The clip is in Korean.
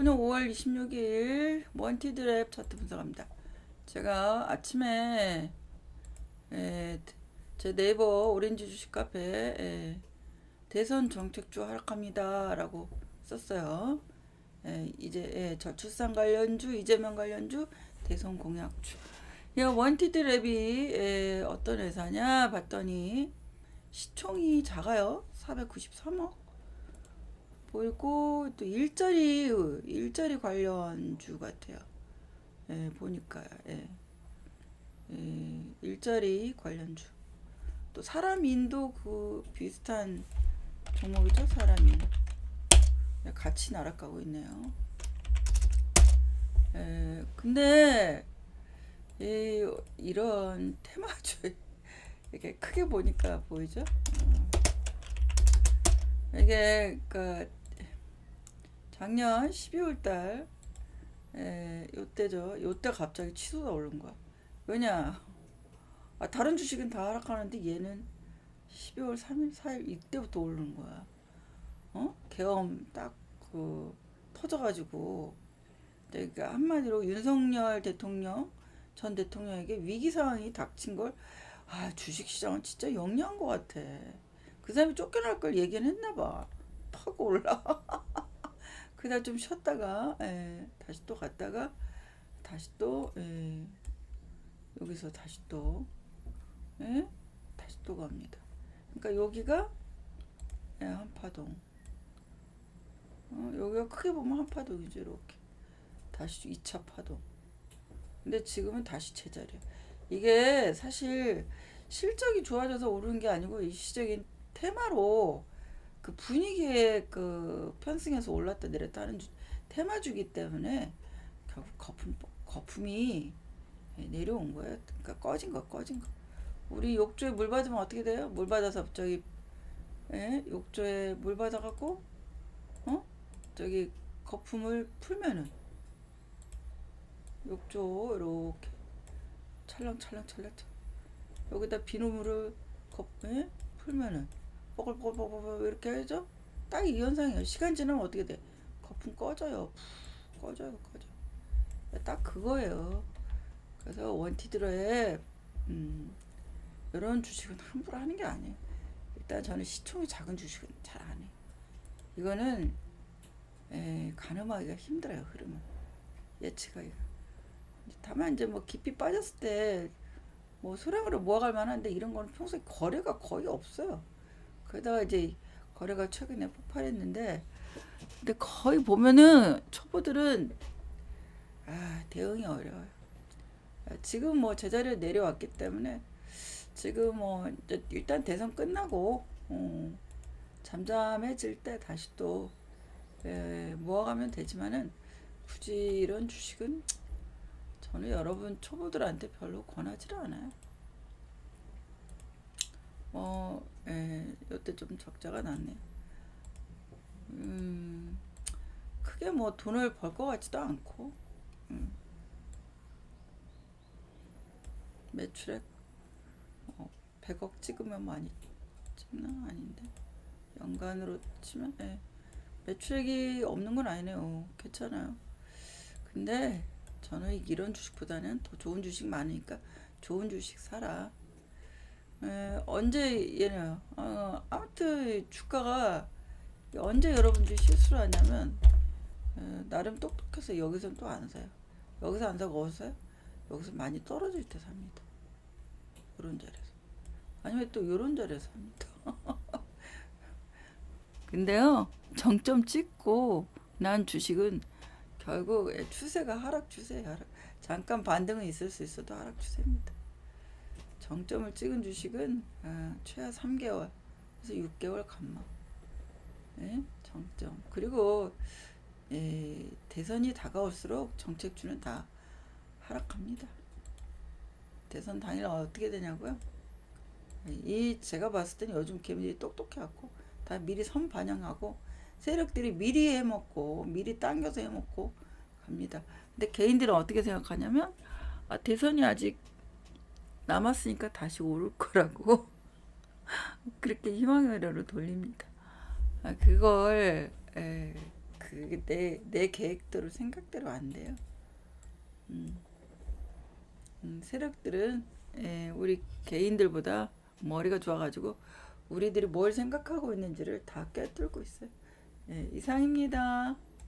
오늘 5월 26일 원티드랩 차트 분석합니다. 제가 아침에 에, 제 네이버 오렌지 주식 카페에 에, 대선 정책주 하락합니다 라고 썼어요. 에, 이제 에, 저출산 관련주, 이재명 관련주, 대선 공약주. 이 원티드랩이 에, 어떤 회사냐 봤더니 시총이 작아요. 493억. 보이고 또 일자리 일자리 관련주 같아요. 예, 보니까 예. 예, 일자리 관련주. 또 사람인도 그 비슷한 종목이죠, 사람인. 예, 같이 날아가고 있네요. 예, 근데 이, 이런 테마주 이렇게 크게 보니까 보이죠? 어. 이게 그 작년 12월 달 에, 요때죠. 요때 갑자기 치솟아 오른 거야. 왜냐? 아, 다른 주식은 다 하락하는데 얘는 12월 3일, 4일 이때부터 오르는 거야. 어? 계엄 딱 그 터져가지고 그러니까 한마디로 윤석열 대통령 전 대통령에게 위기 상황이 닥친 걸 아, 주식 시장은 진짜 영리한 것 같아. 그 사람이 쫓겨날 걸 얘기는 했나 봐. 팍 올라. 그다 좀 쉬었다가 예, 다시 또 갔다가 다시 또 예, 여기서 다시 또 예, 다시 또 갑니다. 그러니까 여기가 예, 한파동. 어, 여기가 크게 보면 한파동이죠 이렇게. 다시 2차 파동. 근데 지금은 다시 제자리야. 이게 사실 실적이 좋아져서 오르는 게 아니고 일시적인 테마로 그 분위기에 그 편승해서 올랐다 내렸다 하는 주, 테마주기 때문에 결국 거품 거품이 내려온 거예요. 그러니까 꺼진 거 꺼진 거. 우리 욕조에 물 받으면 어떻게 돼요? 물 받아서 저기 예? 욕조에 물 받아갖고 어 저기 거품을 풀면은 욕조 이렇게 찰랑찰랑찰랑 여기다 비누물을 거, 예? 풀면은 뽀글뽀글뽀글 이렇게 해죠? 딱이 현상이에요. 시간 지나면 어떻게 돼? 거품 꺼져요. 푹 꺼져요, 꺼져. 딱 그거예요. 그래서 원티드로에 음, 이런 주식은 함부로 하는 게 아니에요. 일단 저는 시총이 작은 주식은 잘 안 해요. 이거는 에, 가늠하기가 힘들어요, 흐름은. 예측하기가. 다만 이제 뭐 깊이 빠졌을 때 뭐 소량으로 모아갈 만한데 이런 거는 평소에 거래가 거의 없어요. 그러다가 이제 거래가 최근에 폭발했는데 근데 거의 보면은 초보들은 아 대응이 어려워요. 아, 지금 뭐 제자리에 내려왔기 때문에 지금 뭐 일단 대선 끝나고 어, 잠잠해질 때 다시 또 에, 모아가면 되지만은 굳이 이런 주식은 저는 여러분 초보들한테 별로 권하지 않아요. 뭐, 예, 이때 좀 적자가 났네요. 음, 크게 뭐 돈을 벌 것 같지도 않고, 음. 매출액 어, 100억 찍으면 많이 찍나? 아닌데. 연간으로 치면, 예. 매출액이 없는 건 아니네요. 괜찮아요. 근데 저는 이런 주식보다는 더 좋은 주식 많으니까 좋은 주식 사라. 에, 언제 얘는 어, 아무튼 주가가 언제 여러분들이 실수를 하냐면 에, 나름 똑똑해서 여기서는 또안 사요. 여기서 안 사고 어디서 사요? 여기서 많이 떨어질 때 삽니다. 이런 자리에서. 아니면 또 이런 자리에서 삽니다. 근데요 정점 찍고 난 주식은 결국 추세가 하락 추세 하락 잠깐 반등은 있을 수 있어도 하락 추세입니다. 정점을 찍은 주식은 아, 최하 3개월 그래서 6개월 감마 예? 정점 그리고 예, 대선이 다가올수록 정책주는 다 하락합니다. 대선 당일 어떻게 되냐고요? 이 제가 봤을 때는 요즘 개미들이 똑똑해갖고 다 미리 선 반영하고 세력들이 미리 해먹고 미리 당겨서 해먹고 갑니다. 근데 개인들은 어떻게 생각하냐면 아, 대선이 아직 남았으니까 다시 오를 거라고 그렇게 희망의 회로를 돌립니다. 아, 그걸 에, 그게 내, 내 계획대로 생각대로 안 돼요. 음, 음, 세력들은 예, 우리 개인들보다 머리가 좋아가지고 우리들이 뭘 생각하고 있는지를 다 꿰뚫고 있어요. 예, 이상입니다.